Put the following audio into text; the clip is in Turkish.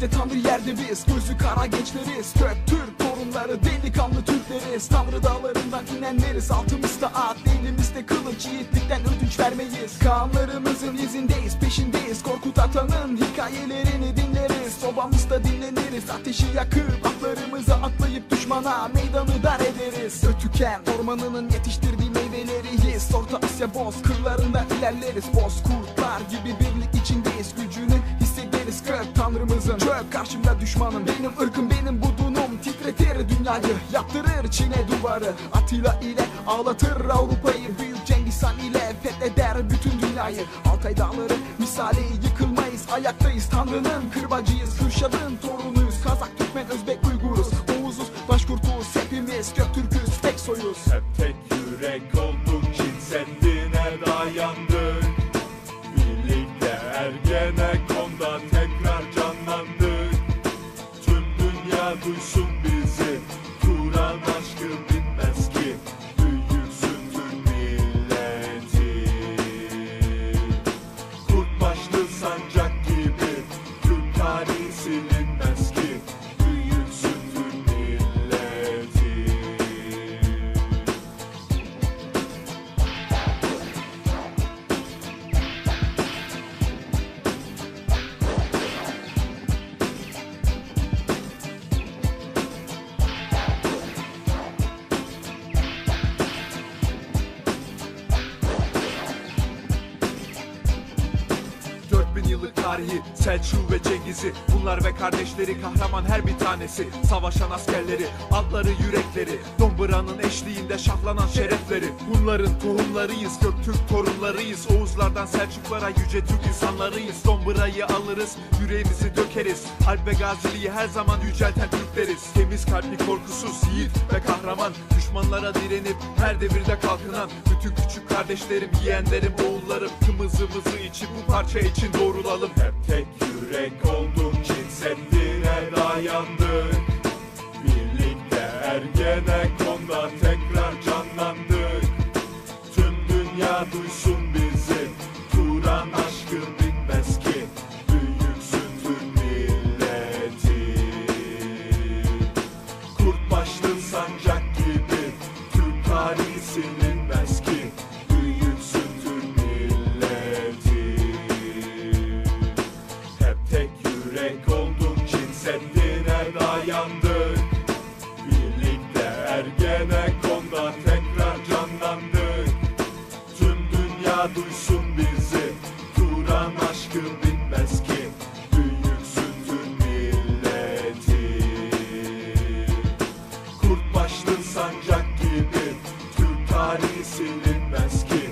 Gökte tanrı yerde biz Gözü kara gençleriz. Göktürk torunları Delikanlı Türkleriz. Tanrı dağlarından inenleriz. Altımızda at Elimizde kılıç Yiğitlikten ödünç vermeyiz. Kanlarımızın izindeyiz Peşindeyiz. Korkut Atan'ın hikayelerini dinleriz. Sobamızda dinleniriz. Ateşi yakıp atlarımızı atlayıp düşmana Meydanı dar ederiz. Ötüken ormanının yetiştirdiği meyveleriyiz Orta Asya boz kırlarında ilerleriz. Boz kurtlar gibi birlik içindeyiz karşımda düşmanım. Benim ırkım benim budunum. Titretir dünyayı yaptırır Çin'e duvarı. Atilla ile ağlatır Avrupa'yı. Büyük Cengiz Han ile fetheder bütün dünyayı. Altay dağları misali yıkılmayız. Ayaktayız Tanrı'nın kırbacıyız. Kürşad'ın torunuyuz. Kazak, Türkmen, Özbek, Uyguruz. Oğuzuz, Başkurtuz. Hepimiz Göktürk'üz tek soyuz. Hep tek yürek olduk Çin Seddi'ne dayandık Birlikte Ergenekon'da tekrar canlandık duysun 4000 yıllık tarihi. Selçuk ve Cengiz'i Bunlar ve kardeşleri kahraman her bir tanesi. Savaşan askerleri, atları yürekleri. Domburanın eşliğinde şahlanan şerefleri. Hunların tohumlarıyız, Göktürk torunlarıyız. Oğuzlardan Selçuklara yüce Türk insanlarıyız. Domburayı alırız, yüreğimizi dökeriz. Alp ve Gazili'yi her zaman yücelten Türkleriz. Temiz kalpli korkusuz yiğit ve kahraman. Düşmanlara direnip her devirde kalkınan. Bütün küçük kardeşlerim, yeğenlerim, oğullarım Kımızımızı içi bu parça için doğru doğrulalım. Hep tek yürek olduk Çin Seddi'ne dayandık. Birlikte Ergenekon'da tekrar canlandık. Tüm dünya duysun bizi Turan aşkı bitmez ki. Büyüksün Türk milleti. Kurt başlı sancak gibi Türk tarihi dünya duysun bizi. Turan aşkı bitmez ki. Dün yüksün tüm milleti. Kurt başlı sancak gibi Türk tarihi silinmez ki.